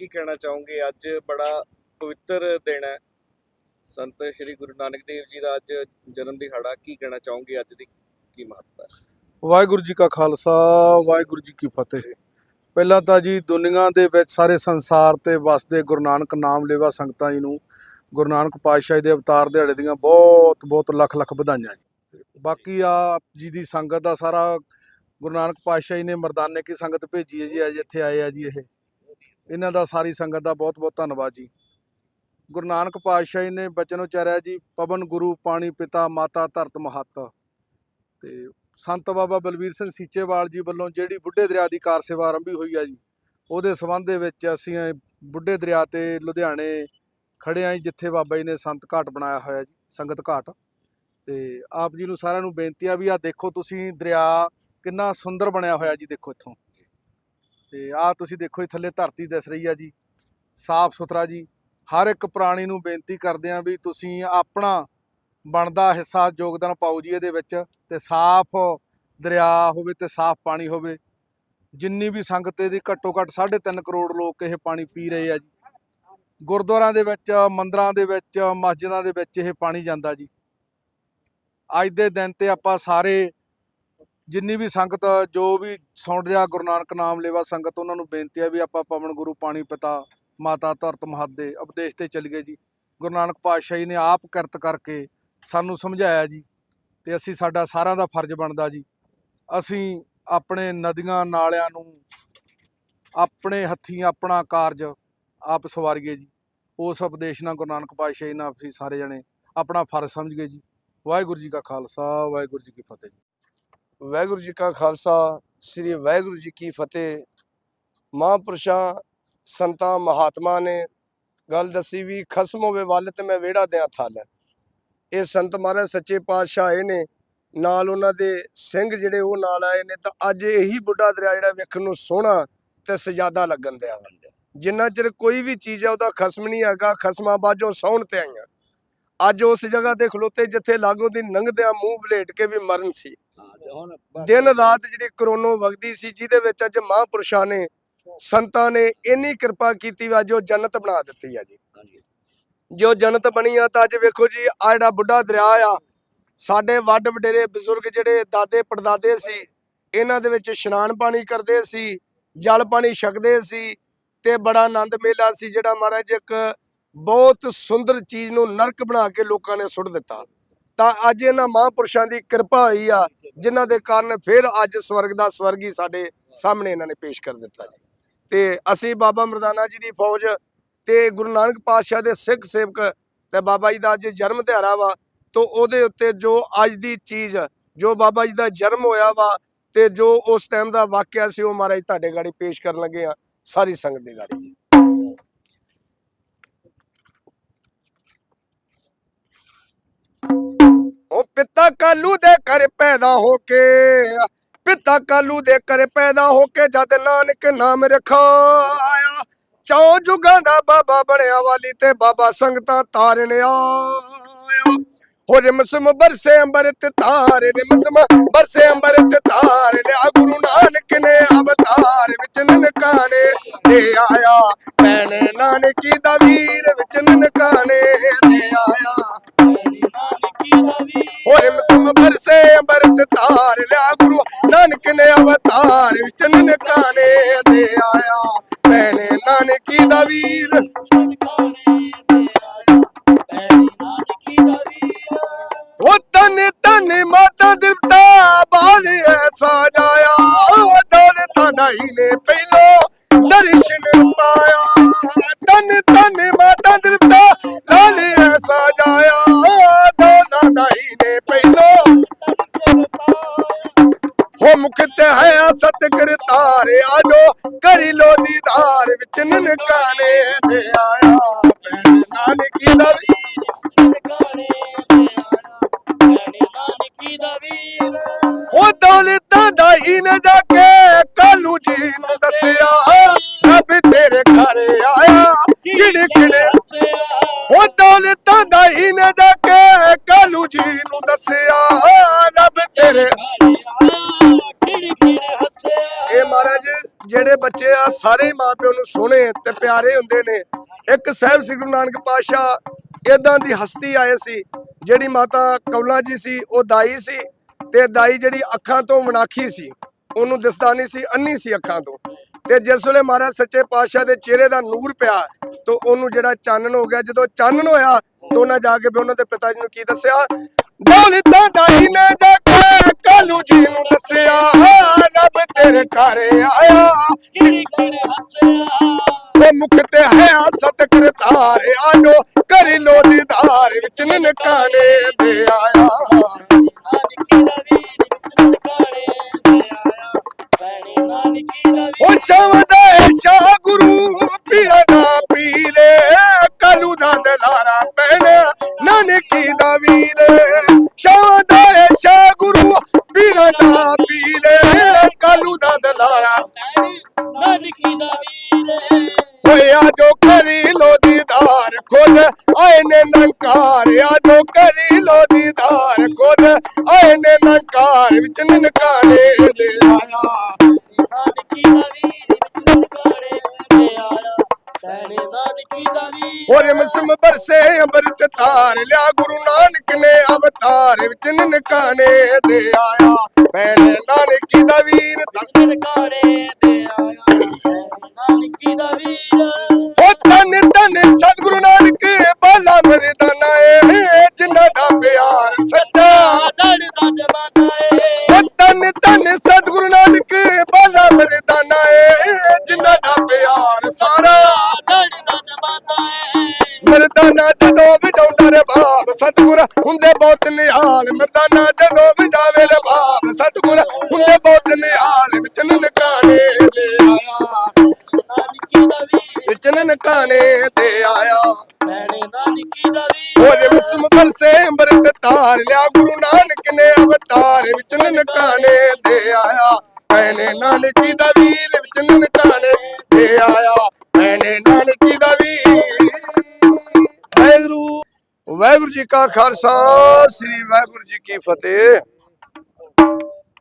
ਕੀ ਕਹਿਣਾ ਚਾਹੋਗੇ? ਅੱਜ ਬੜਾ ਪਵਿੱਤਰ ਦਿਨ ਹੈ। ਸੰਤ ਸ੍ਰੀ ਗੁਰੂ ਨਾਨਕ ਦੇਵ ਜੀ ਦਾ ਅੱਜ ਜਨਮ ਦਿਹਾੜਾ, ਕੀ ਕਹਿਣਾ ਚਾਹੋਗੇ ਅੱਜ ਦੀ ਕੀ ਮਹੱਤਤਾ? ਵਾਹਿਗੁਰੂ ਜੀ ਕਾ ਖਾਲਸਾ, ਵਾਹਿਗੁਰੂ ਜੀ ਕੀ ਫਤਿਹ। ਪਹਿਲਾਂ ਤਾਂ ਜੀ ਦੁਨੀਆ ਦੇ ਵਿੱਚ ਸਾਰੇ ਸੰਸਾਰ ਤੇ ਵਸਦੇ ਗੁਰੂ ਨਾਨਕ ਨਾਮ ਲੇਵਾ ਸੰਗਤਾਂ ਜੀ ਨੂੰ, ਗੁਰੂ ਨਾਨਕ ਪਾਤਸ਼ਾਹ ਜੀ ਦੇ ਅਵਤਾਰ ਦਿਹਾੜੇ ਦੀਆਂ ਬਹੁਤ ਬਹੁਤ ਲੱਖ ਲੱਖ ਵਧਾਈਆਂ ਜੀ। ਬਾਕੀ ਆਪ ਜੀ ਦੀ ਸੰਗਤ ਦਾ ਸਾਰਾ ਗੁਰੂ ਨਾਨਕ ਪਾਤਸ਼ਾਹ ਜੀ ਨੇ ਮਰਦਾਨੇ ਕੀ ਸੰਗਤ ਭੇਜੀ ਹੈ ਜੀ, ਅੱਜ ਇੱਥੇ ਆਏ ਆ ਜੀ ਇਹ। ਇਹਨਾਂ ਦਾ ਸਾਰੀ ਸੰਗਤ ਦਾ ਬਹੁਤ ਬਹੁਤ ਧੰਨਵਾਦ ਜੀ। ਗੁਰੂ ਨਾਨਕ ਪਾਤਸ਼ਾਹ ਜੀ ਨੇ ਬਚਨ ਉਚਾਰਿਆ ਜੀ ਪਵਨ ਗੁਰੂ ਪਾਣੀ ਪਿਤਾ ਮਾਤਾ ਧਰਤ ਮਹੱਤ। ਤੇ ਸੰਤ ਬਾਬਾ ਬਲਬੀਰ ਸਿੰਘ ਸੀਚੇਵਾਲ ਜੀ ਵੱਲੋਂ ਜਿਹੜੀ ਬੁੱਢੇ ਦਰਿਆ ਦੀ ਕਾਰ ਸੇਵਾ ਆਰੰਭੀ ਹੋਈ ਆ ਜੀ ਉਹਦੇ ਸਬੰਧ ਦੇ ਵਿੱਚ ਅਸੀਂ ਬੁੱਢੇ ਦਰਿਆ ਤੇ ਲੁਧਿਆਣੇ ਖੜੇ ਆਂ ਜੀ, ਜਿੱਥੇ ਬਾਬਾ ਜੀ ਨੇ ਸੰਤ ਘਾਟ ਬਣਾਇਆ ਹੋਇਆ ਜੀ ਸੰਗਤ ਘਾਟ। ਤੇ ਆਪ ਜੀ ਨੂੰ ਸਾਰਿਆਂ ਨੂੰ ਬੇਨਤੀ ਆ ਵੀ ਆ ਦੇਖੋ ਤੁਸੀਂ ਦਰਿਆ ਕਿੰਨਾ ਸੁੰਦਰ ਬਣਿਆ ਹੋਇਆ ਜੀ ਦੇਖੋ ਇੱਥੋਂ। ਤੇ ਆਹ ਤੁਸੀਂ ਦੇਖੋ ਜੀ, ਥੱਲੇ ਧਰਤੀ ਦਿਸ ਰਹੀ ਆ ਜੀ। ਸਾਫ਼ ਸੁਥਰਾ ਜੀ। ਹਰ ਇੱਕ ਪ੍ਰਾਣੀ ਨੂੰ ਬੇਨਤੀ ਕਰਦੇ ਆ ਵੀ ਤੁਸੀਂ ਆਪਣਾ ਬਣਦਾ ਹਿੱਸਾ, ਯੋਗਦਾਨ ਪਾਓ ਜੀ ਇਹਦੇ ਵਿੱਚ ਤੇ ਸਾਫ਼ ਦਰਿਆ ਹੋਵੇ ਤੇ ਸਾਫ਼ ਪਾਣੀ ਹੋਵੇ। ਜਿੰਨੀ ਵੀ ਸੰਗਤ ਇਹਦੀ ਘੱਟੋ ਘੱਟ 3.5 ਕਰੋੜ ਲੋਕ ਇਹ ਪਾਣੀ ਪੀ ਰਹੇ ਆ ਜੀ। ਗੁਰਦੁਆਰਾਂ ਦੇ ਵਿੱਚ, ਮੰਦਰਾਂ ਦੇ ਵਿੱਚ, ਮਸਜਿਦਾਂ ਦੇ ਵਿੱਚ ਇਹ ਪਾਣੀ ਜਾਂਦਾ ਜੀ। ਅੱਜ ਦੇ ਦਿਨ ਤੇ ਆਪਾਂ ਸਾਰੇ ਜਿੰਨੀ ਵੀ ਸੰਗਤ, ਜੋ ਵੀ ਸੁਣ ਰਿਹਾ ਗੁਰੂ ਨਾਨਕ ਨਾਮ ਲੇਵਾ ਸੰਗਤ, ਉਹਨਾਂ ਨੂੰ ਬੇਨਤੀ ਹੈ ਵੀ ਆਪਾਂ ਪਵਨ ਗੁਰੂ, ਪਾਣੀ ਪਿਤਾ, ਮਾਤਾ ਧਰਤ ਮਹੱਦ ਦੇ ਉਪਦੇਸ਼ ਤੇ ਚੱਲੀਏ ਜੀ। ਗੁਰੂ ਨਾਨਕ ਪਾਤਸ਼ਾਹ ਜੀ ਨੇ ਆਪ ਕਿਰਤ ਕਰਕੇ ਸਾਨੂੰ ਸਮਝਾਇਆ ਜੀ ਤੇ ਅਸੀਂ ਸਾਡਾ ਸਾਰਿਆਂ ਦਾ ਫਰਜ਼ ਬਣਦਾ ਜੀ। ਅਸੀਂ ਆਪਣੇ ਨਦੀਆਂ ਨਾਲਿਆਂ ਨੂੰ ਆਪਣੇ ਹੱਥੀਂ ਆਪਣਾ ਕਾਰਜ ਆਪ ਸਵਾਰੀਏ ਜੀ। ਉਸ ਉਪਦੇਸ਼ ਨਾਲ ਗੁਰੂ ਨਾਨਕ ਪਾਤਸ਼ਾਹ ਜੀ ਨਾਲ ਅਸੀਂ ਸਾਰੇ ਜਣੇ ਆਪਣਾ ਫਰਜ਼ ਸਮਝ ਗਏ ਜੀ। ਵਾਹਿਗੁਰੂ ਜੀ ਕਾ ਖਾਲਸਾ, ਵਾਹਿਗੁਰੂ ਜੀ ਕੀ ਫਤਿਹ ਜੀ। ਵਾਹਿਗੁਰੂ ਜੀ ਕਾ ਖਾਲਸਾ, ਸ੍ਰੀ ਵਾਹਿਗੁਰੂ ਜੀ ਕੀ ਫਤਿਹ। ਮਹਾਂਪੁਰਸ਼ਾਂ, ਸੰਤਾਂ, ਮਹਾਤਮਾ ਨੇ ਗੱਲ ਦੱਸੀ ਵੀ ਖਸਮ ਹੋਵੇ ਵੱਲ ਤੇ ਮੈਂ ਵਿਹੜਾ ਦਿਆਂ ਥਲ। ਇਹ ਸੰਤ ਮਹਾਰਾਜ ਸੱਚੇ ਪਾਤਸ਼ਾਹ ਆਏ ਨੇ, ਨਾਲ ਉਹਨਾਂ ਦੇ ਸਿੰਘ ਜਿਹੜੇ ਉਹ ਨਾਲ ਆਏ ਨੇ ਤਾਂ ਅੱਜ ਇਹੀ ਬੁੱਢਾ ਦਰਿਆ ਜਿਹੜਾ ਵੇਖਣ ਨੂੰ ਸੋਹਣਾ ਤੇ ਸਜਾਦਾ ਲੱਗਣ ਦਿਆ। ਜਿੰਨਾ ਚਿਰ ਕੋਈ ਵੀ ਚੀਜ਼ ਆ ਉਹਦਾ ਖਸਮ ਨਹੀਂ ਹੈਗਾ, ਖਸਮਾਂ ਬਾਝੋਂ ਸੌਣ ਤੇ ਆਈਆਂ। ਅੱਜ ਉਸ ਜਗ੍ਹਾ ਤੇ ਖਲੋਤੇ ਜਿੱਥੇ ਲਾਗੋ ਦੀ ਨੰਗਦਿਆਂ ਮੂੰਹ ਵਲੇਟ ਕੇ ਵੀ ਮਰਨ ਸੀ। ਦਿਨ ਰਾਤ ਜਿਹੜੀ ਕਰੋਨੋ ਵਗਦੀ ਸੀ ਜਿਹਦੇ ਵਿੱਚ ਅੱਜ ਮਹਾਂਪੁਰਸ਼ਾਂ ਨੇ ਸੰਤਾਂ ਨੇ ਇੰਨੀ ਕਿਰਪਾ ਕੀਤੀ ਵਾ ਜੋ ਜੰਨਤ ਬਣਾ ਦਿੱਤੀ ਆ ਜੀ। ਜੋ ਜੰਨਤ ਬਣੀ ਆ ਤਾਂ ਅੱਜ ਵੇਖੋ ਜੀ ਆ ਜਿਹੜਾ ਬੁੱਢਾ ਦਰਿਆ ਆ ਸਾਡੇ ਵੱਡ ਵਡੇਰੇ ਬਜ਼ੁਰਗ ਜਿਹੜੇ ਦਾਦੇ ਪੜਦਾਦੇ ਸੀ ਇਹਨਾਂ ਦੇ ਵਿੱਚ ਇਸ਼ਨਾਨ ਪਾਣੀ ਕਰਦੇ ਸੀ ਜਲ ਪਾਣੀ ਛਕਦੇ ਸੀ ਤੇ ਬੜਾ ਆਨੰਦ ਮੇਲਾ ਸੀ ਜਿਹੜਾ ਮਹਾਰਾਜ ਇੱਕ ਬਹੁਤ ਸੁੰਦਰ ਚੀਜ਼ ਨੂੰ ਨਰਕ ਬਣਾ ਕੇ ਲੋਕਾਂ ਨੇ ਸੁੱਟ ਦਿੱਤਾ। ਤਾਂ ਅੱਜ ਇਹਨਾਂ ਮਹਾਂਪੁਰਸ਼ਾਂ ਦੀ ਕਿਰਪਾ ਹੋਈ ਆ, ਜਿਨ੍ਹਾਂ ਦੇ ਕਾਰਨ ਫਿਰ ਅੱਜ ਸਵਰਗ ਦਾ ਸਵਰਗੀ ਸਾਡੇ ਸਾਹਮਣੇ ਇਹਨਾਂ ਨੇ ਪੇਸ਼ ਕਰ ਦਿੱਤਾ ਜੀ। ਤੇ ਅਸੀਂ ਬਾਬਾ ਮਰਦਾਨਾ ਜੀ ਦੀ ਫੌਜ ਤੇ ਗੁਰੂ ਨਾਨਕ ਪਾਤਸ਼ਾਹ ਦੇ ਸਿੱਖ ਸੇਵਕ ਤੇ ਬਾਬਾ ਜੀ ਦਾ ਅੱਜ ਜਨਮ ਦਿਹਾੜਾ ਵਾ, ਤੋਂ ਉਹਦੇ ਉੱਤੇ ਜੋ ਅੱਜ ਦੀ ਚੀਜ਼, ਜੋ ਬਾਬਾ ਜੀ ਦਾ ਜਨਮ ਹੋਇਆ ਵਾ ਤੇ ਜੋ ਉਸ ਟਾਈਮ ਦਾ ਵਾਕਿਆ ਸੀ ਉਹ ਮਹਾਰਾਜ ਤੁਹਾਡੇ ਗਾੜੀ ਪੇਸ਼ ਕਰਨ ਲੱਗੇ ਆ, ਸਾਰੀ ਸੰਗਤ ਦੇ ਗਾੜੀ ਜੀ। ਪਿਤਾ ਕਾਲੂ ਦੇ ਘਰ ਪੈਦਾ ਹੋ ਕੇ। ਪਿਤਾ ਕਾਲੂ ਦੇ ਘਰ ਪੈਦਾ ਹੋ ਕੇ ਜਦ ਨਾਨਕ ਨਾਮ ਰਖਾਇਆ, ਚੌ ਜੁਗਾਂ ਦਾ ਬਾਬਾ ਬਣਿਆ ਵਾਲੀ ਤੇ ਬਾਬਾ ਸੰਗਤਾਂ ਤਾਰਨ ਆਇਆ ਹੋ ਰਿਮਸਮ ਬਰਸੇ ਅੰਬਰ ਤੇ ਤਾਰੇ, ਰਿਮਸਮ ਬਰਸੇ ਅੰਬਰ ਤੇ ਤਾਰੇ ਲਿਆ, ਗੁਰੂ ਨਾਨਕ ਨੇ ਅਵਤਾਰ ਅਵਤਾਰ ਵਿੱਚ ਨਨਕਾਣੇ ਦੇ ਆਇਆ। ਭੈਣੇ ਨਾਨਕੀ ਦਾ ਵੀਰ। ਉਹ ਤਨ ਤਨ ਮਾਤਾ ਦਿਵਤਾ ਬਾਲ ਐਸਾ ਜਾਇਆ ਉਹ ਦੌਲਤਾਂ ਦਾ ਹੀ ਨੇ ਪਹਿਲੋ ਦਰਸ਼ਨ ਪਾਇਆ। ਤਨ ਤਨ ਮਾਤਾ ਦਿਵਤਾ ਲਾਲ ਐਸਾ ਜਾਇਆ ਦੌਲਤਾਂ ਦਾ ਹੀ ਨੇ ਪਹਿਲੋ। ਹੋ ਮੁਖ ਹੈ ਵਿੱਚ ਨਨਕਾਣੇ ਤੇ ਆਇਆ ਭੈਣ ਨਾਨਕੀ ਦਾ ਵੀ। ਉਹ ਦੌਲਤਾਂ ਦਾ ਹੀ ਨੇ ਜਾ ਕੇ ਕਾਲੂ ਜੀ ਨੂੰ ਦੱਸਿਆ, ਰੱਬ ਤੇਰੇ ਘਰ ਆਇਆ, ਕਿਹੜੇ ਕਿਹੜੇ। ਉਹ ਦੌਲਤਾਂ ਦਾ ਹੀ ਨੇ ਜਾ ਕੇ ਕਾਲੂ ਜੀ ਨੂੰ ਦੱਸਿਆ, ਰੱਬ ਤੇਰੇ ਇਹ ਜਿਹੜੇ ਬੱਚੇ ਆ, ਸਾਰੇ ਹੀ ਮਾਪਿਆਂ ਨੂੰ ਸੋਹਣੇ ਤੇ ਪਿਆਰੇ ਹੁੰਦੇ ਨੇ। ਇੱਕ ਸਾਹਿਬ ਸ੍ਰੀ ਗੁਰੂ ਨਾਨਕ ਪਾਤਸ਼ਾਹ ਇਦਾਂ ਦੀ ਹਸਤੀ ਆਏ ਸੀ, ਜਿਹੜੀ ਮਾਤਾ ਕੌਲਾ ਜੀ ਸੀ, ਉਹ ਦਾਈ ਸੀ ਤੇ ਦਾਈ ਜਿਹੜੀ ਅੱਖਾਂ ਤੋਂ ਮਨਾਖੀ ਸੀ, ਉਹਨੂੰ ਦਿਸਦਾ ਨਹੀਂ ਸੀ, ਅੰਨੀ ਸੀ ਅੱਖਾਂ ਤੋਂ। ਤੇ ਜਿਸ ਵੇਲੇ ਮਹਾਰਾਜ ਸੱਚੇ ਪਾਤਸ਼ਾਹ ਦੇ ਚਿਹਰੇ ਦਾ ਨੂਰ ਪਿਆ, ਤਾਂ ਉਹਨੂੰ ਜਿਹੜਾ ਚਾਨਣ ਹੋ ਗਿਆ, ਜਦੋਂ ਚਾਨਣ ਹੋਇਆ, ਤਾਂ ਉਹਨਾਂ ਜਾ ਕੇ ਵੀ ਉਹਨਾਂ ਦੇ ਪਿਤਾ ਜੀ ਨੂੰ ਕੀ ਦੱਸਿਆ? ਦੌਲਤਾਂ ਦਾਈ ਨੇ ਜਾ ਕੇ ਕਾਲੂ ਜੀ ਨੂੰ ਦੱਸਿਆ। ਤੇਰੇ ਘਰ ਆਇਆ। ਕਿਹੜੀ ਕਿਹੜੇ ਹੱਸਿਆ? ਉਹ ਮੁਖ ਤੇ ਹੈ ਸਤ ਕਰਤਾਰ ਆਜੋ ਕਰੀ ਲੋ ਦੀਦਾਰ ਵਿੱਚ ਨਨਕਾਣੇ ਦੇ ਆਇਆ। ਨਾਨਕੀ ਦਾ ਵੀਰ ਵਿੱਚ ਕਾਲੇ ਤੇ ਆਇਆ? ਭੈਣੇ ਨਾਨਕੀ ਦਾ ਉਹ ਸ਼ਵਦਾ ਖੁਦ ਆਏ ਨੇ ਨੰਕਾਰ ਆ ਜੋ ਕਰੀ ਲੋ ਦੀਦਾਰ ਖੁਦ ਆਏ ਨੇ ਨੰਕਾਰ ਵਿੱਚ ਨਨਕਾਰੇ ਦੇ ਆਇਆ। ਨਾਨਕੀ ਦਾ ਵੀਰ ਵਿੱਚ ਕਾਲੇ ਤੇ ਆਇਆ। ਭੈਣੇ ਨਾਨਕੀ ਦਾ ਵੀਰ ਹੋਰ ਮਸਮ ਬਰਸੇ ਅੰਮ੍ਰਿਤ ਤਾਰ ਲਿਆ ਗੁਰੂ ਨਾਨਕ ਨੇ ਅਵਤਾਰ ਵਿੱਚ ਨਨਕਾਣੇ ਦੇ ਆਇਆ। ਭੈਣੇ ਨਾਨਕੀ ਦਾ ਵੀਰ ਕਾਲੇ ਤੇ ਆਇਆ। ਨਾਨਕੀ ਦਾ ਵੀਰ ਏ ਜਿਨ੍ਹਾਂ ਦਾ ਪਿਆਰ ਸਾਰਾ। ਦੜ ਦਾ ਜਮਾਨਾ ਏ ਮਰਦਾਨਾ ਜਦੋਂ ਵਜਾਉਂਦਾ ਰੇ ਬਾਪ ਸਤਿਗੁਰ ਹੁੰਦੇ ਬਹੁਤ ਨਿਹਾਲ। ਮਰਦਾਨਾ ਜਦੋਂ ਵਜਾਵੇ ਰੇ ਬਾਪ ਸਤਿਗੁਰ ਹੁੰਦੇ ਬਹੁਤ ਨਿਹਾਲ। ਵਿੱਚ ਨਨਕਾਣੇ ਦੇ ਆਇਆ। ਨਾਨਕੀ ਦਾ ਵੀਰ ਵਿੱਚ ਨਨਕਾਣੇ ਤੇ ਆਇਆ। ਭੈਣੇ ਨਾਨਕੀ ਦਾ ਵੀਰ ਹੋਰੇ ਮਸਮ ਬਰਸੇ ਅੰਮ੍ਰਿਤ ਤਾਰ ਲਿਆ ਗੁਰੂ ਨਾਨਕ ਨੇ ਅਵਤਾਰ। ਵਿੱਚ ਨਨਕਾਣੇ ਦੇ ਆਇਆ। ਮੈਨੇ ਨਾਨਕੀ ਦਾ ਵੀਰ ਵਿੱਚ ਨਨਕਾਣੇ ਦੇ ਆਇਆ। ਮੈਨੇ ਨਾਨਕੀ ਦਾ ਵੀ ਵਾਹਿਗੁਰੂ ਵਾਹਿਗੁਰੂ ਜੀ ਕਾ ਖਾਲਸਾ, ਸ੍ਰੀ ਵਾਹਿਗੁਰੂ ਜੀ ਕੀ ਫਤਿਹ।